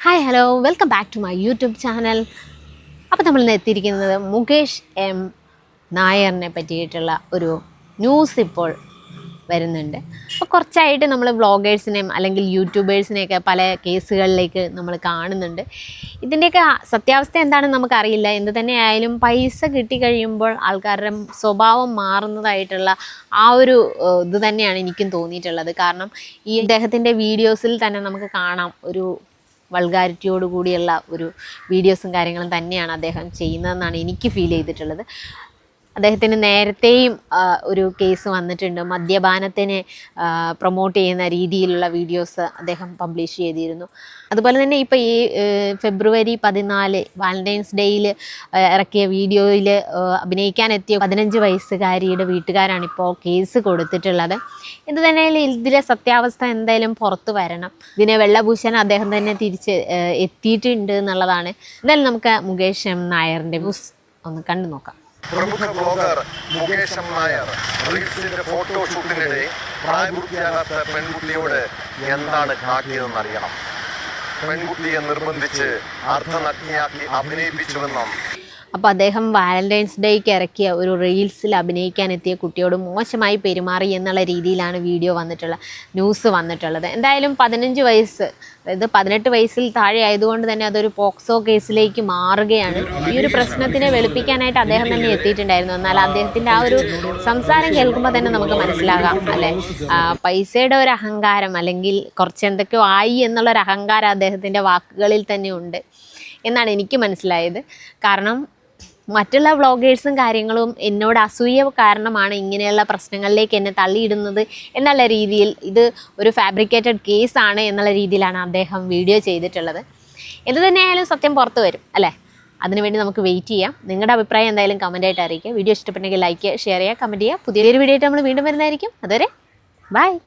Hi hello welcome back to my YouTube channel അപ്പോൾ നമ്മൾ ഇന്ന് എത്തിയിരിക്കുന്നത് മുകേഷ് എം നായറിനെ പറ്റിയിട്ടുള്ള ഒരു ന്യൂസ് ഇപ്പോൾ വരുന്നുണ്ട്. അപ്പോൾ കുറച്ചായിട്ട് നമ്മൾ വ്ളോഗേഴ്സിനെയും അല്ലെങ്കിൽ യൂട്യൂബേഴ്സിനെയൊക്കെ പല കേസുകളിലേക്ക് നമ്മൾ കാണുന്നുണ്ട്. ഇതിന്റെയൊക്കെ സത്യാവസ്ഥ എന്താണെന്ന് നമുക്കറിയില്ല. എന്ത് തന്നെയായാലും പൈസ കിട്ടിക്കഴിയുമ്പോൾ ആൾക്കാരുടെ സ്വഭാവം മാറുന്നതായിട്ടുള്ള ആ ഒരു ഇത് തന്നെയാണ് എനിക്കും തോന്നിയിട്ടുള്ളത്. കാരണം ഈ ഇദ്ദേഹത്തിന്റെ വീഡിയോസിൽ തന്നെ നമുക്ക് കാണാം ഒരു വൾഗാരിറ്റിയോട് കൂടിയുള്ള ഒരു വീഡിയോസും കാര്യങ്ങളും തന്നെയാണ് അദ്ദേഹം ചെയ്യുന്നതെന്നാണ് എനിക്ക് ഫീൽ ചെയ്തിട്ടുള്ളത്. അദ്ദേഹത്തിന് നേരത്തെയും ഒരു കേസ് വന്നിട്ടുണ്ട്. മദ്യപാനത്തിനെ പ്രൊമോട്ട് ചെയ്യുന്ന രീതിയിലുള്ള വീഡിയോസ് അദ്ദേഹം പബ്ലിഷ് ചെയ്തിരുന്നു. അതുപോലെ തന്നെ ഇപ്പോൾ ഈ ഫെബ്രുവരി പതിനാല് വാലന്റൈൻസ് ഡേയിൽ ഇറക്കിയ വീഡിയോയിൽ അഭിനയിക്കാൻ എത്തിയ പതിനഞ്ച് വയസ്സുകാരിയുടെ വീട്ടുകാരാണ് ഇപ്പോൾ കേസ് കൊടുത്തിട്ടുള്ളത്. എന്ത് തന്നെയാലും ഇതിലെ സത്യാവസ്ഥ എന്തായാലും പുറത്തു വരണം. ഇതിനെ വെള്ളഭൂഷൺ അദ്ദേഹം തന്നെ തിരിച്ച് എത്തിയിട്ടുണ്ട് എന്നുള്ളതാണ്. എന്തായാലും നമുക്ക് മുകേഷ് എം നായറിന്റെ ബുസ് ഒന്ന് കണ്ടു നോക്കാം പ്രമുഖ ബ്ലോഗർ മുകേഷ് നായർ. റീൽസിന്റെ ഫോട്ടോഷൂട്ടിനിടെ പ്രായപൂർത്തിയാകാത്ത പെൺകുട്ടിയോട് എന്താണ് കാട്ടിയതെന്ന് അറിയണം പെൺകുട്ടിയെ നിർബന്ധിച്ച് അർദ്ധനഗ്നിയാക്കി അഭിനയിപ്പിച്ചുവെന്നും അപ്പോൾ അദ്ദേഹം വാലന്റൈൻസ് ഡേക്ക് ഇറക്കിയ ഒരു റീൽസിൽ അഭിനയിക്കാൻ എത്തിയ കുട്ടിയോട് മോശമായി പെരുമാറി എന്നുള്ള രീതിയിലാണ് വീഡിയോ വന്നിട്ടുള്ള ന്യൂസ് വന്നിട്ടുള്ളത്. എന്തായാലും പതിനഞ്ച് വയസ്സ് അതായത് പതിനെട്ട് വയസ്സിൽ താഴെ ആയതുകൊണ്ട് തന്നെ അതൊരു പോക്സോ കേസിലേക്ക് മാറുകയാണ്. ഈ ഒരു പ്രശ്നത്തിനെ വെളുപ്പിക്കാനായിട്ട് അദ്ദേഹം തന്നെ എത്തിയിട്ടുണ്ടായിരുന്നു. എന്നാൽ അദ്ദേഹത്തിന്റെ ആ ഒരു സംസാരം കേൾക്കുമ്പോൾ തന്നെ നമുക്ക് മനസ്സിലാകാം അല്ലെ? പൈസയുടെ ഒരു അഹങ്കാരം അല്ലെങ്കിൽ കുറച്ച് എന്തൊക്കെയോ ആയി എന്നുള്ളൊരു അഹങ്കാരം അദ്ദേഹത്തിന്റെ വാക്കുകളിൽ തന്നെ ഉണ്ട് എന്നാണ് എനിക്ക് മനസ്സിലായത്. കാരണം മറ്റുള്ള വ്ളോഗേഴ്സും കാര്യങ്ങളും എന്നോട് അസൂയ കാരണമാണ് ഇങ്ങനെയുള്ള പ്രശ്നങ്ങളിലേക്ക് എന്നെ തള്ളിയിടുന്നത് എന്നുള്ള രീതിയിൽ ഇത് ഒരു ഫാബ്രിക്കേറ്റഡ് കേസാണ് എന്നുള്ള രീതിയിലാണ് അദ്ദേഹം വീഡിയോ ചെയ്തിട്ടുള്ളത്. എന്ത് തന്നെയായാലും സത്യം പുറത്തു വരും അല്ലേ? അതിനുവേണ്ടി നമുക്ക് വെയിറ്റ് ചെയ്യാം. നിങ്ങളുടെ അഭിപ്രായം എന്തായാലും കമന്റ് ആയിട്ട് അറിയിക്കുക. വീഡിയോ ഇഷ്ടപ്പെട്ടെങ്കിൽ ലൈക്ക് ചെയ്യുക ഷെയർ ചെയ്യുക കമന്റ് ചെയ്യുക. പുതിയൊരു വീഡിയോ ആയിട്ട് നമ്മൾ വീണ്ടും വരുന്നതായിരിക്കും. അതുവരെ ബൈ